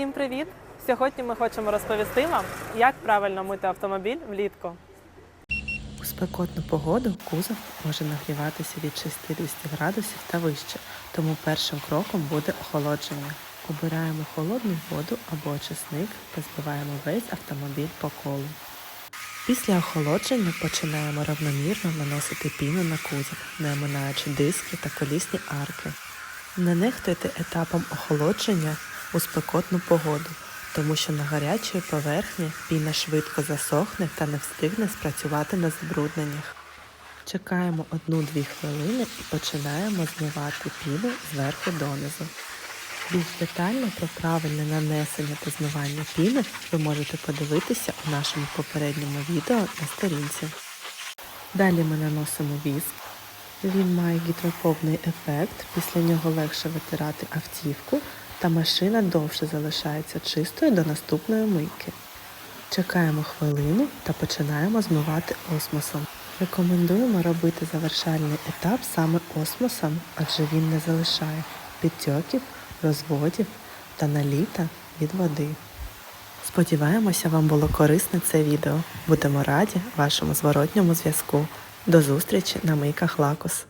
Усім привіт! Сьогодні ми хочемо розповісти вам, як правильно мити автомобіль влітку. У спекотну погоду кузов може нагріватися від 60 градусів та вище, тому першим кроком буде охолодження. Обираємо холодну воду або очисник та збиваємо весь автомобіль по колу. Після охолодження починаємо равномірно наносити піну на кузов, не оминаючи диски та колісні арки. Не нехтуйте етапом охолодження у спекотну погоду, тому що на гарячій поверхні піна швидко засохне та не встигне спрацювати на забрудненнях. Чекаємо 1-2 хвилини і починаємо змивати піну зверху донизу. Більш детально про правильне нанесення та змивання піни ви можете подивитися у нашому попередньому відео на сторінці. Далі ми наносимо віск. Він має гідрофобний ефект, після нього легше витирати автівку та машина довше залишається чистою до наступної мийки. Чекаємо хвилину та починаємо змивати осмосом. Рекомендуємо робити завершальний етап саме осмосом, адже він не залишає підтьоків, розводів та наліта від води. Сподіваємося, вам було корисне це відео. Будемо раді вашому зворотньому зв'язку. До зустрічі на мийках Лакос.